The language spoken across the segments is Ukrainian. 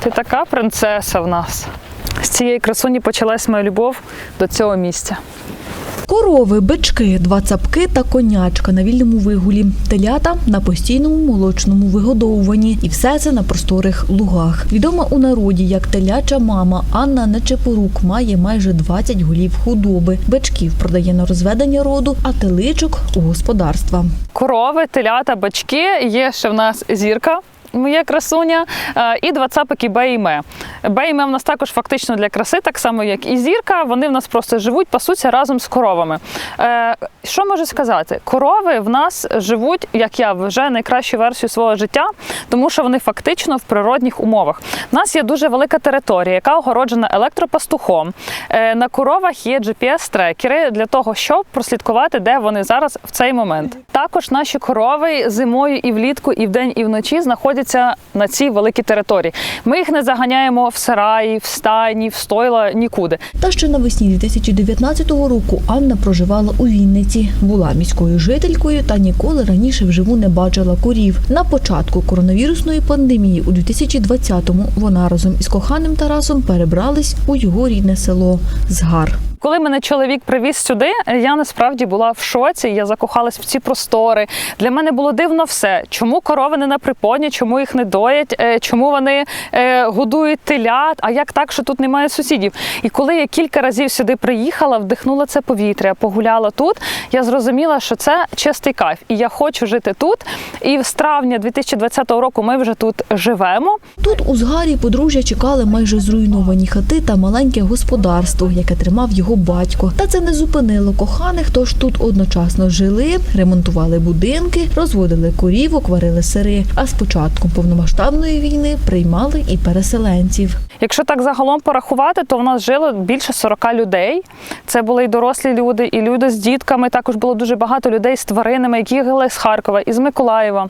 Ти така принцеса в нас. З цієї красуні почалась моя любов до цього місця. Корови, бички, два цапки та конячка на вільному вигулі, телята на постійному молочному вигодовуванні. І все це на просторих лугах. Відома у народі як теляча мама Анна Нечепорук має майже 20 голів худоби. Бичків продає на розведення роду, а теличок у господарства. Корови, телята, бачки. Є ще в нас зірка. Моя красуня е, і два цапики Б і Ме. І Ме в нас також фактично для краси, так само як і зірка. Вони в нас просто живуть, пасуться разом з коровами. Е, Що можу сказати? Корови в нас живуть, як я вже найкращу версію свого життя, тому що вони фактично в природних умовах. У нас є дуже велика територія, яка огороджена електропастухом. Е, На коровах є GPS-трекери для того, щоб прослідкувати, де вони зараз в цей момент. Також наші корови зимою і влітку, і вдень, і вночі знаходяться на цій великій території. Ми їх не заганяємо в сараї, в стайні, в стойла нікуди. Та ще навесні 2019 року Анна проживала у Вінниці, була міською жителькою та ніколи раніше вживу не бачила корів. На початку коронавірусної пандемії у 2020-му вона разом із коханим Тарасом перебрались у його рідне село Згар. Коли мене чоловік привіз сюди, я насправді була в шоці. Я закохалась в ці простори. Для мене було дивно все. Чому корови не на припоні, чому їх не доять, е, чому вони е, годують телят, а як так, що тут немає сусідів? І коли я кілька разів сюди приїхала, вдихнула це повітря, погуляла тут, я зрозуміла, що це чистий кайф. І я хочу жити тут. І з травня 2020 року ми вже тут живемо. Тут у Згарі подружжя чекали майже зруйновані хати та маленьке господарство, яке тримав його батько. Та це не зупинило коханих, тож тут одночасно жили, ремонтували будинки, розводили корівок, варили сири. А з початком повномасштабної війни приймали і переселенців. Якщо так загалом порахувати, то в нас жило більше 40 людей. Це були і дорослі люди, і люди з дітками. Також було дуже багато людей з тваринами, які їхали з Харкова, із Миколаєва.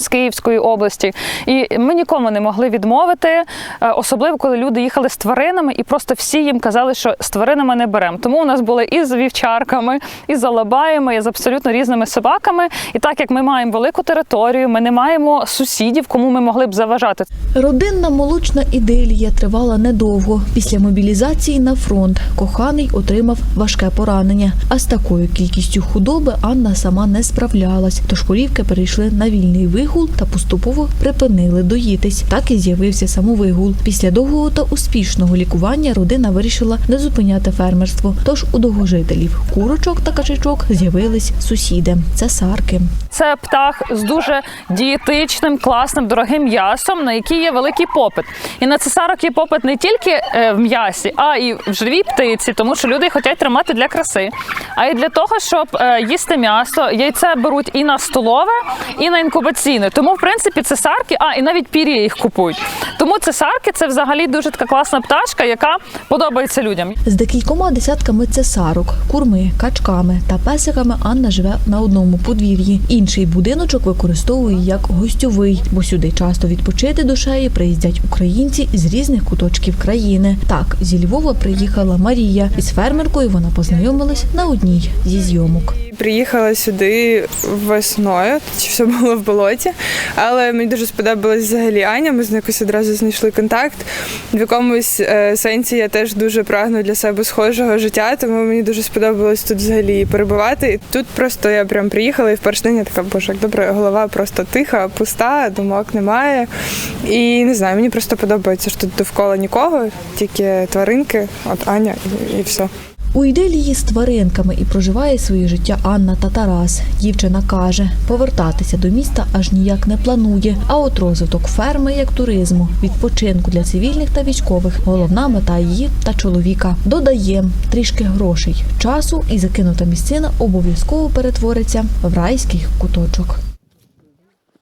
З Київської області, і ми нікому не могли відмовити, е, особливо коли люди їхали з тваринами, і просто всі їм казали, що з тваринами не беремо. Тому у нас були і з вівчарками, і з алабаями, і з абсолютно різними собаками. І так як ми маємо велику територію, ми не маємо сусідів, кому ми могли б заважати. Родинна молочна іделія тривала недовго. Після мобілізації на фронт коханий отримав важке поранення. А з такою кількістю худоби Анна сама не справлялась. Тож корівки перейшли на вільний вигул та поступово припинили доїтись. Так і з'явився самовигул. Після довгого та успішного лікування родина вирішила не зупиняти фермерство. Тож у довгожителів курочок та качачок з'явились сусіди. Це сарки. Це птах з дуже дієтичним, класним, дорогим м'ясом, на який є великий попит. І на цесарок є попит не тільки е, в м'ясі, а і в живій птиці, тому що люди хочуть тримати для краси, а й для того, щоб е, їсти м'ясо. Яйце беруть і на столове, і на інкубаційне. Тому, в принципі, цесарки, а і навіть пір'я їх купують. Тому цесарки це взагалі дуже така класна пташка, яка подобається людям. З декількома десятками цесарок, курми, качками та песиками Анна живе на одному подвір'ї. Інший будиночок використовує як гостьовий, бо сюди часто відпочити душею приїздять українці з різних куточків країни. Так, зі Львова приїхала Марія. Із фермеркою вона познайомилась на одній зі зйомок. Приїхала сюди весною, чи все було в болоті. Але мені дуже сподобалась взагалі Аня. Ми з нею якось одразу знайшли контакт. В якомусь е, сенсі я теж дуже прагну для себе схожого життя, тому мені дуже сподобалось тут взагалі перебувати. І тут просто я прям приїхала і в перший день я така, боже, як добре, голова просто тиха, пуста, думок немає. І не знаю, мені просто подобається, що тут довкола нікого, тільки тваринки, от Аня і, і все. У іделії з тваринками і проживає своє життя Анна та Тарас. Дівчина каже, повертатися до міста аж ніяк не планує. А от розвиток ферми як туризму, відпочинку для цивільних та військових головна мета її та чоловіка. Додає трішки грошей, часу і закинута місцина обов'язково перетвориться в райський куточок.